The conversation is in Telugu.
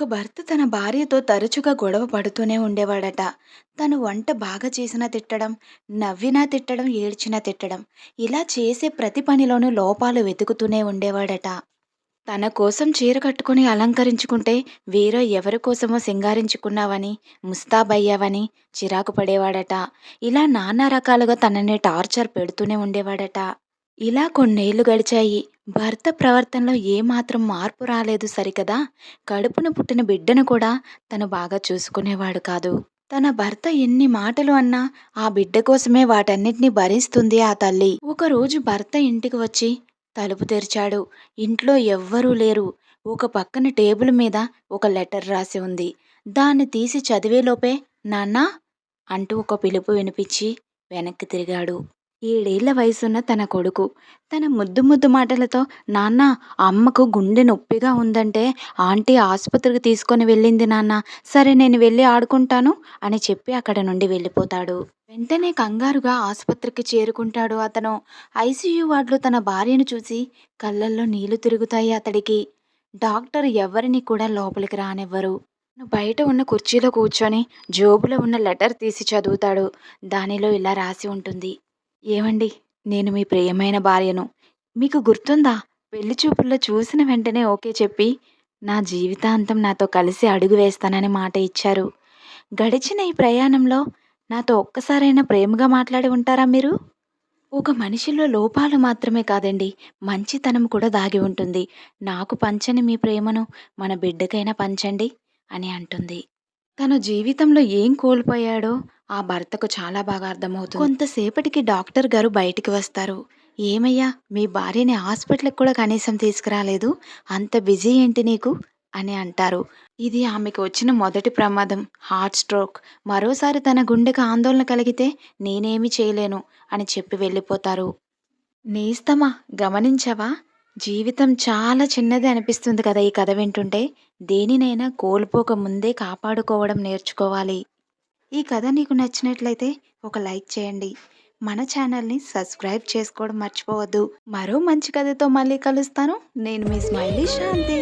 ఒక భర్త తన భార్యతో తరచుగా గొడవ పడుతూనే ఉండేవాడట. తను వంట బాగా చేసినా తిట్టడం, నవ్వినా తిట్టడం, ఏడ్చినా తిట్టడం. ఇలా చేసే ప్రతి పనిలోనూ లోపాలు వెతుకుతూనే ఉండేవాడట. తన కోసం చీర కట్టుకొని అలంకరించుకుంటే వేరే ఎవరి కోసమో సింగారించుకున్నావని, ముస్తాబయ్యావని చిరాకు పడేవాడట. ఇలా నానా రకాలుగా తనని టార్చర్ పెడుతూనే ఉండేవాడట. ఇలా కొన్నేళ్ళు గడిచాయి. భర్త ప్రవర్తనలో ఏమాత్రం మార్పు రాలేదు సరికదా! కడుపున పుట్టిన బిడ్డను కూడా తను బాగా చూసుకునేవాడు కాదు. తన భర్త ఎన్ని మాటలు అన్నా ఆ బిడ్డ కోసమే వాటన్నిటిని భరిస్తుంది ఆ తల్లి. ఒకరోజు భర్త ఇంటికి వచ్చి తలుపు తెరిచాడు. ఇంట్లో ఎవ్వరూ లేరు. ఒక పక్కన టేబుల్ మీద ఒక లెటర్ రాసి ఉంది. దాన్ని తీసి చదివేలోపే నాన్నా అంటూ ఒక పిలుపు వినిపించి వెనక్కి తిరిగాడు. ఏడేళ్ళ వయసున్న తన కొడుకు. తన ముద్దు ముద్దు మాటలతో నాన్న అమ్మకు గుండె నొప్పిగా ఉందంటే ఆంటీ ఆసుపత్రికి తీసుకొని వెళ్ళింది నాన్న సరే నేను వెళ్ళి ఆడుకుంటాను అని చెప్పి అక్కడ నుండి వెళ్ళిపోతాడు. వెంటనే కంగారుగా ఆసుపత్రికి చేరుకుంటాడు అతను. ఐసీయూ వార్డులో తన భార్యను చూసి కళ్ళల్లో నీళ్ళు తిరుగుతాయి అతడికి. డాక్టర్ ఎవరిని కూడా లోపలికి రానివ్వరు. బయట ఉన్న కుర్చీలో కూర్చొని జేబులో ఉన్న లెటర్ తీసి చదువుతాడు. దానిలో ఇలా రాసి ఉంటుంది. ఏవండి నేను మీ ప్రియమైన భార్యను. మీకు గుర్తుందా? పెళ్ళి చూపుల్లో చూసిన వెంటనే ఓకే చెప్పి నా జీవితాంతం నాతో కలిసి అడుగు వేస్తానని మాట ఇచ్చారు. గడిచిన ఈ ప్రయాణంలో నాతో ఒక్కసారైనా ప్రేమగా మాట్లాడి ఉంటారా మీరు? ఒక మనిషిలో లోపాలు మాత్రమే కాదండి మంచితనం కూడా దాగి ఉంటుంది. నాకు పంచని మీ ప్రేమను మన బిడ్డకైనా పంచండి అని అంటుంది. తను జీవితంలో ఏం కోల్పోయాడో ఆ భర్తకు చాలా బాగా అర్థమవుతుంది. కొంతసేపటికి డాక్టర్ గారు బయటికి వస్తారు. ఏమయ్యా మీ భార్యని హాస్పిటల్‌కి కూడా కనీసం తీసుకురాలేదు. అంత బిజీ ఏంటి నీకు? అని అంటారు. ఇది ఆమెకు వచ్చిన మొదటి ప్రమాదం హార్ట్ స్ట్రోక్. మరోసారి తన గుండెకు ఆందోళన కలిగితే నేనేమి చేయలేను అని చెప్పి వెళ్ళిపోతారు. నేస్తమా గమనించావా? జీవితం చాలా చిన్నది అనిపిస్తుంది కదా ఈ కథ వింటుంటే. దేనినైనా కోల్పోక ముందే కాపాడుకోవడం నేర్చుకోవాలి. ఈ కథ నీకు నచ్చినట్లయితే ఒక లైక్ చేయండి. మన ఛానల్‌ని సబ్స్క్రైబ్ చేసుకోవడం మర్చిపోవద్దు. మరో మంచి కథతో మళ్ళీ కలుస్తాను. నేను మీ స్మైలీ శాంతి.